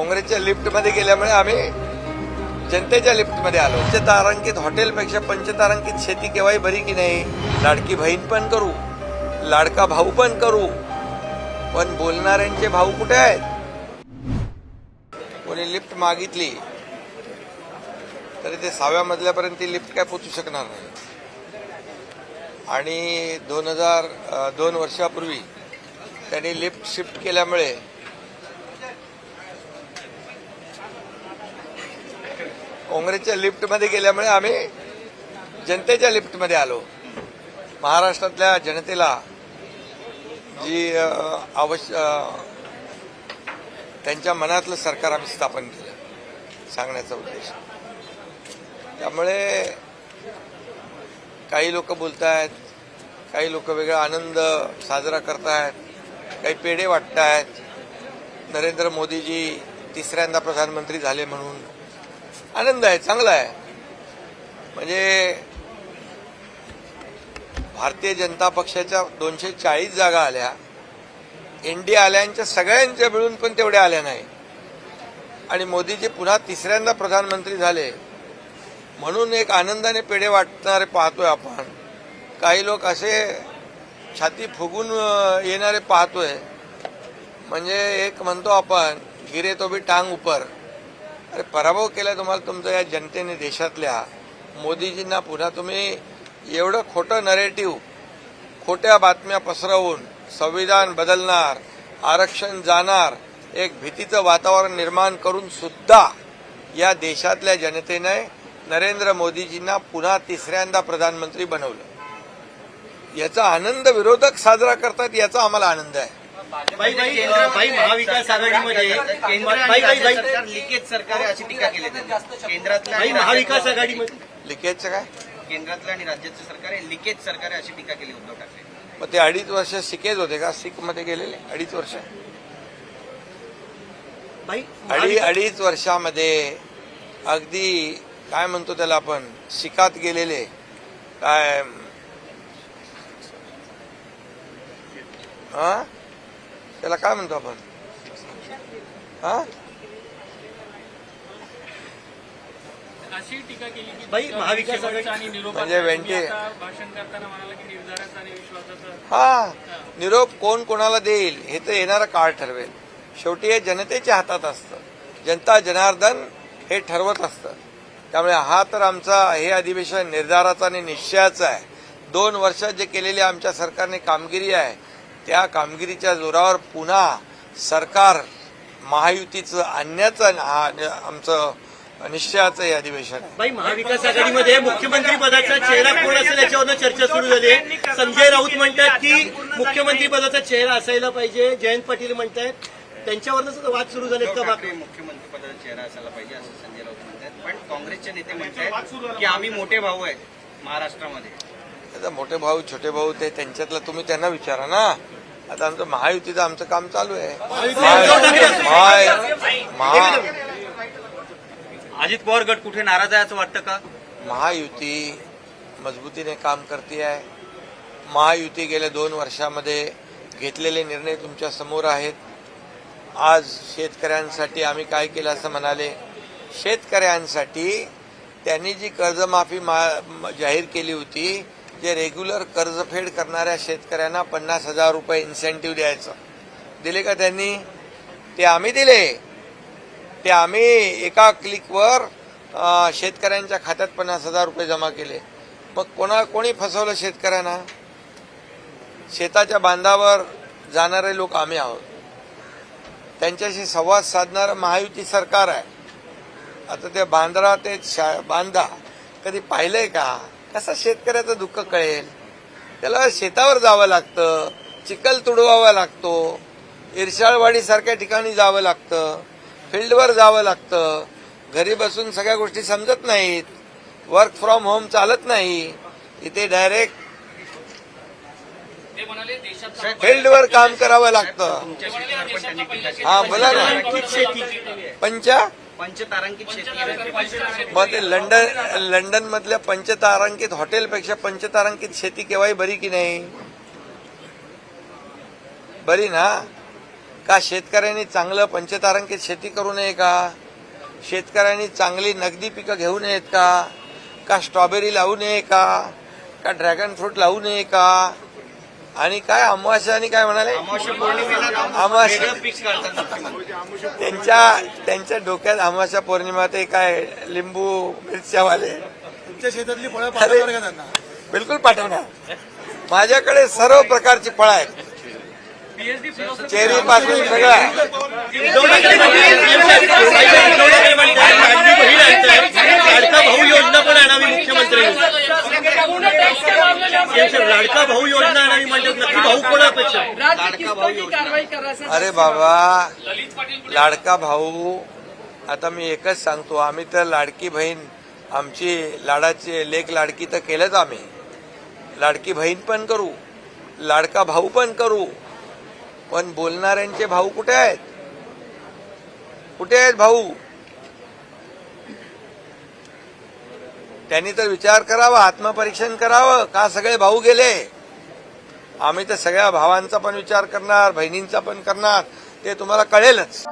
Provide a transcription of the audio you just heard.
काँग्रेसच्या लिफ्टमध्ये गेल्यामुळे आम्ही जनतेच्या लिफ्टमध्ये आलो. पंचतारांकित हॉटेलपेक्षा पंचतारांकित शेती केव्हाही बरी की नाही? लाडकी बहीण पण करू लाडका भाऊ पण करू पण बोलणाऱ्यांचे भाऊ कुठे आहेत? कोणी लिफ्ट मागितली तरी ते सहाव्या मजल्यापर्यंत ती लिफ्ट काय पोचू शकणार नाही. आणि दोन हजार दोन वर्षापूर्वी त्यांनी लिफ्ट शिफ्ट केल्यामुळे काँग्रेसच्या लिफ्टमध्ये गेल्यामुळे आम्ही जनतेच्या लिफ्टमध्ये आलो. महाराष्ट्रातल्या जनतेला जी आवश्य त्यांच्या मनातलं सरकार आम्ही स्थापन केलं सांगण्याचा उद्देश. त्यामुळे काही लोक बोलत आहेत काही लोक वेगळा आनंद साजरा करतायत काही पेढे वाटतायत. नरेंद्र मोदीजी तिसऱ्यांदा प्रधानमंत्री झाले म्हणून आनंद आहे चांगला आहे. म्हणजे भारतीय जनता पक्षाच्या दोनशे चाळीस जागा आल्या. एनडीए आल्यांच्या सगळ्यांच्या मिळून पण तेवढ्या आल्या नाही. आणि मोदीजी पुन्हा तिसऱ्यांदा प्रधानमंत्री झाले. म्हणून एक आनंदाने पेढे वाटणारे पाहतोय आपण. काही लोक असे छाती फुगून येणारे पाहतोय. म्हणजे एक म्हणतो आपण गिरे तो बी टांग उपर. अरे पराभव केला तुम्हाला तुमचं या जनतेने देशातल्या मोदीजींना पुन्हा तुम्ही एवढं खोटं नरेटिव्ह खोट्या बातम्या पसरवून संविधान बदलणार आरक्षण जाणार एक भीतीचं वातावरण निर्माण करून सुद्धा या देशातल्या जनतेने नरेंद्र मोदीजींना पुन्हा तिसऱ्यांदा प्रधानमंत्री बनवलं. याचा आनंद विरोधक साजरा करतात याचा आम्हाला आनंद आहे. बाई बाई अ, बाई महाविकास आघाडीमध्ये. राज्य बाई सरकार लिकेज सरकार अशी टीका केली त्यांनी. केंद्रातलं बाई आणि महाविकास आघाडीमध्ये. लिकेजचं काय? केंद्रातलं आणि राज्याचं सरकार आहे लिकेज सरकार आहे अशी टीका केली उद्धव ठाकरे. मग ते अडीच वर्ष सिकेज होते का? सिखमध्ये गेलेले? अडीच वर्ष? अडी अडीच वर्षामध्ये अगदी काय म्हणतो त्याला आपण? शिकात गेलेले. काय? हा? त्याला काय म्हणतो आपण? हा? अशी टीका केली की बाई, महाविकास आघाडी- शेवटचा आणि निरोपाचा म्हणजे तुम्ही वेंटे- आता भाषण करताना म्हणाला की निर्धाराचा आणि विश्वासाचा हा निरोप कोण कोणाला देईल हे तर येणारा काळ ठरवेल. शेवटी हे जनतेच्या हातात असतं. जनता जनार्दन हे ठरवत असतं. त्यामुळे हा तर आमचा हे अधिवेशन निर्धाराचा आणि निश्चयाचा आहे. दोन वर्षात जे केलेली आमच्या सरकारने कामगिरी आहे त्या कामगिरीच्या जोरावर पुन्हा सरकार महायुतीचं आणण्याचं हा आमचं निश्चयाचं हे अधिवेशन आहे. बाई महाविकास आघाडीमध्ये मुख्यमंत्री पदाचा चेहरा कोण असेल याच्यावर चर्चा सुरू झाली आहे. संजय राऊत म्हणतात की मुख्यमंत्री पदाचा चेहरा असायला पाहिजे. जयंत पाटील म्हणतायत. त्यांच्यावरच वाद सुरू झालेत का बाकी? मुख्यमंत्री पदाचा चेहरा असायला पाहिजे असं संजय राऊत म्हणतात पण काँग्रेसचे नेते म्हणतात की आम्ही मोठे भाऊ आहेत महाराष्ट्रामध्ये. आता मोठे भाऊ छोटे भाऊ ते त्यांच्यातलं तुम्ही त्यांना विचारा ना. आता आमचं महायुतीचं आमचं काम चालू आहे. महा- महा- अजित पवार गट कुठे नाराज आहे असं वाटतं का? महायुती मजबूतीने काम करते आहे महायुती गेल्या दोन वर्षामध्ये घेतलेले निर्णय तुमच्यासमोर आहेत. आज शेतकऱ्यांसाठी आम्ही काय केलं असं म्हणाले? शेतकऱ्यांसाठी त्यांनी जी कर्जमाफी जाहीर केली होती जे रेग्युलर कर्जफेड करणाऱ्या शेतकऱ्यांना पन्नास हजार रुपये इन्सेंटिव्ह द्यायचं. दिले का त्यांनी? ते आम्ही दिले. ते आम्ही एका क्लिकवर शेतकऱ्यांच्या खात्यात पन्नास हजार रुपये जमा केले. मग कोणा कोणी फसवलं शेतकऱ्यांना? शेताच्या बांधावर जाणारे लोक आम्ही आहोत. त्यांच्याशी संवाद साधणारं महायुती सरकार आहे. आता ते बांद्रा ते शा- बांधा कधी पाहिलंय का? कसं शेतकऱ्याचं दुःख कळेल? त्याला शेतावर जावं लागतं चिखल तुडवावा लागतो इरशाळवाडी सारख्या ठिकाणी जावं लागतं फील्डवर जावं लागतं. घरी बसून सगळ्या गोष्टी समजत नाहीत वर्क फ्रॉम होम चालत नाही इथे डायरेक्ट फील्डवर काम करावं लागतं. हा बोला ना. पंचा? पंचतारांकित शेती. मग ते लंडन लंडन मधल्या पंचतारांकित हॉटेलपेक्षा पंचतारांकित शेती केव्हाही बरी की नाही? बरी ना? का शेतकऱ्यांनी चांगलं पंचतारांकित शेती करू नये का? शेतकऱ्यांनी चांगली नगदी पिकं घेऊ नयेत का? का स्ट्रॉबेरी लावू नये का? का ड्रॅगन फ्रूट लावू नये का? आणि काय अमावास्या आणि काय म्हणाले? अमावस्या पौर्णिमेला अमावस्या. वेगळं पीक काढतात मुख्यमंत्री. त्यांच्या त्यांच्या डोक्यात अमावास्या पौर्णिमा ते काय लिंबू मिरच्यावाले. तुमच्या शेतातली फळं बिलकुल पाठवणार. माझ्याकडे सर्व प्रकारची फळं आहेत. चेरी पासून लाडकी भाऊ योजना पण आणावी मुख्यमंत्री. लाडका भाऊ योजना आणावी नक्की भाऊ कोण अपेक्षा? लाडका भाऊ योजना. कारवाई करायचं अरे बाबा लाडका भाऊ आता मी एकच सांगतो आम्ही तर लाडकी बहीण आमची लाडाची लेख लाडकी तर केलंच आम्ही. लाडकी बहीण पण करू लाडका भाऊ पण करू पण बोलणाऱ्यांचे भाऊ कुठे आहेत? कुठे आहेत भाऊ? त्यांनी तर विचार करावा आत्मपरीक्षण करावं. का सगळे भाऊ गेले? आम्ही तर सगळ्या भावांचा पण विचार करणार बहिणींचा पण करणार. ते तुम्हाला कळेलच.